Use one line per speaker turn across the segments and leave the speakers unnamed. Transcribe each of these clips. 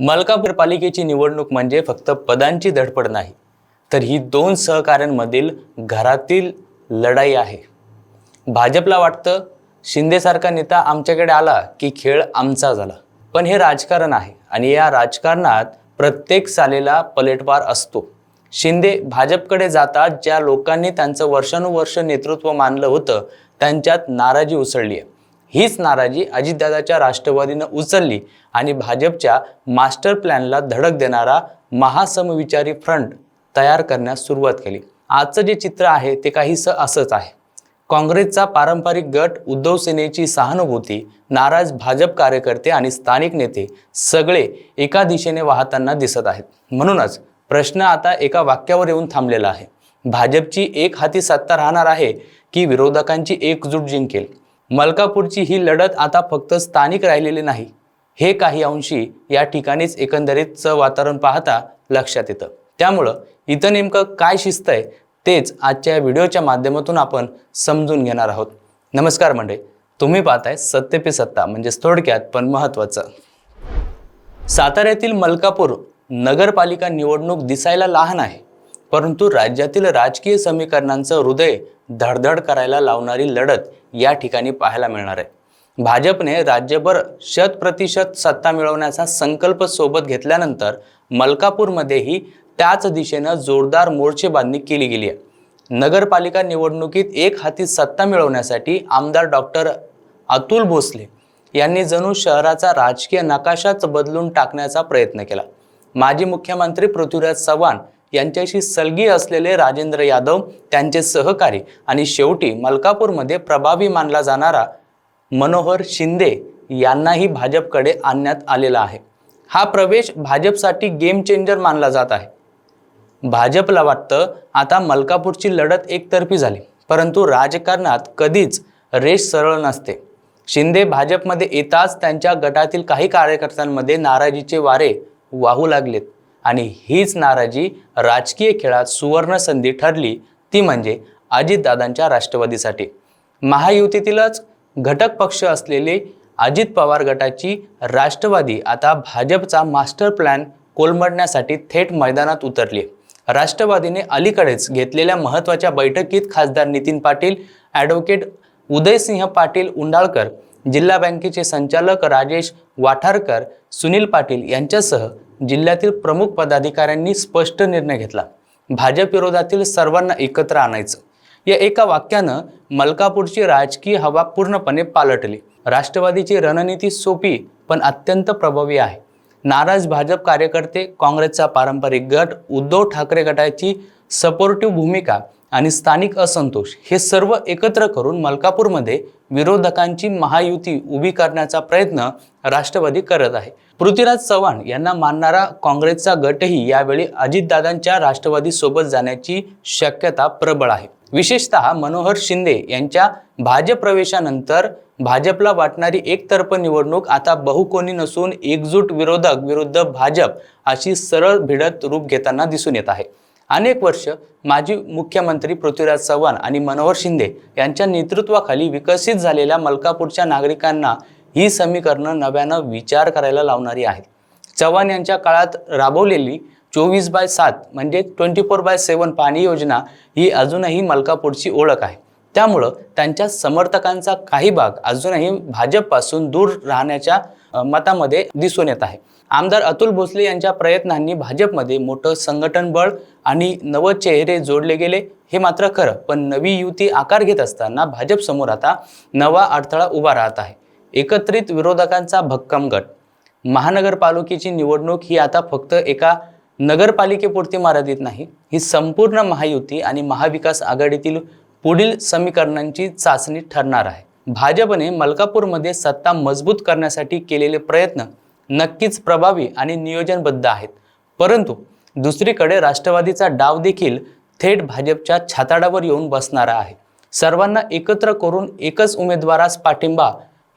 मलकापूर पालिकेची निवडणूक म्हणजे फक्त पदांची धडपड नाही तर ही दोन सहकाऱ्यांमधील घरातील लढाई आहे. भाजपला वाटतं शिंदेसारखा नेता आमच्याकडे आला की खेळ आमचा झाला. पण हे राजकारण आहे आणि या राजकारणात प्रत्येक सालेला पलटवार असतो. शिंदे भाजपकडे जातात ज्या लोकांनी त्यांचं वर्षानुवर्ष नेतृत्व मानलं होतं त्यांच्यात नाराजी उसळली आहे. हीच नाराजी अजितदादाच्या राष्ट्रवादीनं उचलली आणि भाजपच्या मास्टर प्लॅनला धडक देणारा महासमविचारी फ्रंट तयार करण्यास सुरुवात केली. आजचं जे चित्र आहे ते काहीसं असंच आहे. काँग्रेसचा पारंपरिक गट उद्धव सेनेची सहानुभूती नाराज भाजप कार्यकर्ते आणि स्थानिक नेते सगळे एका दिशेने वाहताना दिसत आहेत. म्हणूनच प्रश्न आता एका वाक्यावर येऊन थांबलेला आहे. भाजपची एक हाती सत्ता राहणार आहे की विरोधकांची एकजूट जिंकेल? मलकापूरची ही लढत आता फक्त स्थानिक राहिलेली नाही. हे काही अंशी या ठिकाणीच एकंदरीतचं वातावरण पाहता लक्षात येतं. त्यामुळं इथं नेमकं काय शिस्त आहे तेच आजच्या या व्हिडिओच्या माध्यमातून आपण समजून घेणार आहोत. नमस्कार मंडळी तुम्ही पाहताय सत्य पे सत्ता म्हणजेच थोडक्यात पण महत्त्वाचं. साताऱ्यातील मलकापूर नगरपालिका निवडणूक दिसायला लहान आहे. परंतु राज्यातील राजकीय समीकरणांचं हृदय धडधड करायला लावणारी लढत या ठिकाणी पाहायला मिळणार आहे. भाजपने राज्यभर शत प्रतिशत सत्ता मिळवण्याचा संकल्प सोबत घेतल्यानंतर मलकापूरमध्येही त्याच दिशेनं जोरदार मोर्चेबांधणी केली गेली आहे. नगरपालिका निवडणुकीत एक हाती सत्ता मिळवण्यासाठी आमदार डॉक्टर अतुल भोसले यांनी जणू शहराचा राजकीय नकाशाच बदलून टाकण्याचा प्रयत्न केला. माजी मुख्यमंत्री पृथ्वीराज चव्हाण यांच्याशी सलगी असलेले राजेंद्र यादव त्यांचे सहकारी आणि शेवटी मलकापूरमध्ये प्रभावी मानला जाणारा मनोहर शिंदे यांनाही भाजपकडे आणण्यात आलेला आहे. हा प्रवेश भाजपसाठी गेम चेंजर मानला जात आहे. भाजपला वाटतं आता मलकापूरची लढत एकतर्फी झाली परंतु राजकारणात कधीच रेष सरळ नसते. शिंदे भाजपमध्ये येताच त्यांच्या गटातील काही कार्यकर्त्यांमध्ये नाराजीचे वारे वाहू लागलेत. आणि हीच नाराजी राजकीय खेळात सुवर्ण संधी ठरली ती म्हणजे अजितदादांच्या राष्ट्रवादीसाठी. महायुतीतीलच घटक पक्ष असलेले अजित पवार गटाची राष्ट्रवादी आता भाजपचा मास्टर प्लॅन कोलमडण्यासाठी थेट मैदानात उतरली. राष्ट्रवादीने अलीकडेच घेतलेल्या महत्त्वाच्या बैठकीत खासदार नितीन पाटील ॲडव्होकेट उदयसिंह पाटील उंडाळकर जिल्हा बँकेचे संचालक राजेश वाठारकर सुनील पाटील यांच्यासह जिल्ह्यातील प्रमुख पदाधिकाऱ्यांनी स्पष्ट निर्णय घेतला. भाजप विरोधातील सर्वांना एकत्र आणायचं. या एका वाक्यानं मलकापूरची राजकीय हवा पूर्णपणे पालटली. राष्ट्रवादीची रणनीती सोपी पण अत्यंत प्रभावी आहे. नाराज भाजप कार्यकर्ते काँग्रेसचा पारंपरिक गट उद्धव ठाकरे गटाची सपोर्टिव्ह भूमिका आणि स्थानिक असंतोष हे सर्व एकत्र करून मलकापूरमध्ये विरोधकांची महायुती उभी करण्याचा प्रयत्न राष्ट्रवादी करत आहे. पृथ्वीराज चव्हाण यांना मानणारा काँग्रेसचा गटही यावेळी अजितदादांच्या राष्ट्रवादी सोबत जाण्याची शक्यता प्रबळ आहे. विशेषतः मनोहर शिंदे यांच्या भाजप प्रवेशानंतर भाजपला वाटणारी एकतर्फ निवडणूक आता बहुकोणी नसून एकजूट विरोधक विरुद्ध भाजप अशी सरळ भिडत रूप घेताना दिसून येत आहे. अनेक वर्ष माजी मुख्यमंत्री पृथ्वीराज चव्हाण आणि मनोहर शिंदे यांच्या नेतृत्वाखाली विकसित झालेल्या मलकापूरच्या नागरिकांना ही समीकरणं नव्यानं विचार करायला लावणारी आहेत. चव्हाण यांच्या काळात राबवलेली चोवीस बाय सात म्हणजे ट्वेंटी फोर बाय सेवन पाणी योजना ही अजूनही मलकापूरची ओळख आहे. त्यामुळं त्यांच्या समर्थकांचा काही भाग अजूनही भाजपपासून दूर राहण्याच्या मतामध्ये दिसून येत आहे. आमदार अतुल भोसले यांच्या प्रयत्नांनी भाजपमध्ये मोठं संघटन बळ आणि नव चेहरे जोडले गेले हे मात्र खरं. पण नवी युती आकार घेत असताना भाजपसमोर आता नवा अडथळा उभा राहत आहे. एकत्रित विरोधकांचा भक्कम गट. महानगरपालिकेची निवडणूक ही आता फक्त एका नगरपालिकेपुरती मर्यादित नाही ही संपूर्ण महायुती आणि महाविकास आघाडीतील पुढील समीकरणांची चाचणी ठरणार आहे. भाजपने मलकापूरमध्ये सत्ता मजबूत करण्यासाठी केलेले प्रयत्न नक्कीच प्रभावी आणि नियोजनबद्ध आहेत. परंतु दुसरीकडे राष्ट्रवादीचा डाव देखील थेट भाजपच्या छाताडावर येऊन बसणारा आहे. सर्वांना एकत्र करून एकच उमेदवारास पाठिंबा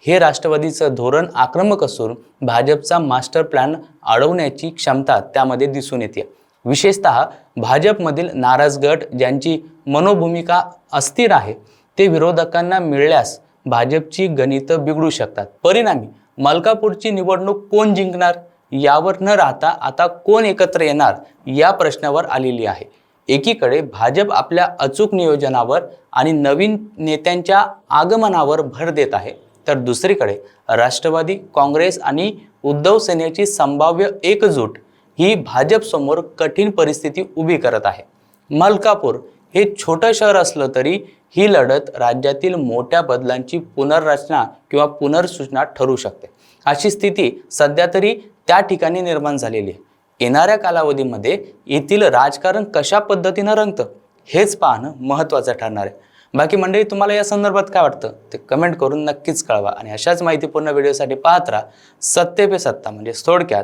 हे राष्ट्रवादीचं धोरण आक्रमक असून भाजपचा मास्टर प्लॅन अडवण्याची क्षमता त्यामध्ये दिसून येते. विशेषतः भाजपमधील नाराज गट ज्यांची मनोभूमिका अस्थिर आहे ते विरोधकांना मिळल्यास भाजपची गणितं बिघडू शकतात. परिणामी मलकापूरची निवडणूक कोण जिंकणार यावर न राहता आता कोण एकत्र येणार या प्रश्नावर आलेली आहे. एकीकडे भाजप आपल्या अचूक नियोजनावर आणि नवीन नेत्यांच्या आगमनावर भर देत आहे तर दुसरीकडे राष्ट्रवादी काँग्रेस आणि उद्धव सेनेची संभाव्य एकजूट ही भाजपसमोर कठीण परिस्थिती उभी करत आहे. मलकापूर हे छोटं शहर असलं तरी ही लढत राज्यातील मोठ्या बदलांची पुनर्रचना किंवा पुनर्सूचना ठरू शकते. अशी स्थिती सध्या तरी त्या ठिकाणी निर्माण झालेली आहे. येणाऱ्या कालावधीमध्ये येथील राजकारण कशा पद्धतीनं रंगतं हेच पाहणं महत्त्वाचं ठरणार आहे. बाकी मंडळी तुम्हाला या संदर्भात काय वाटतं? ते कमेंट करून नक्कीच कळवा आणि अशाच माहितीपूर्ण व्हिडिओसाठी पाहत राहा. सत्ते पे सत्ता म्हणजे थोडक्यात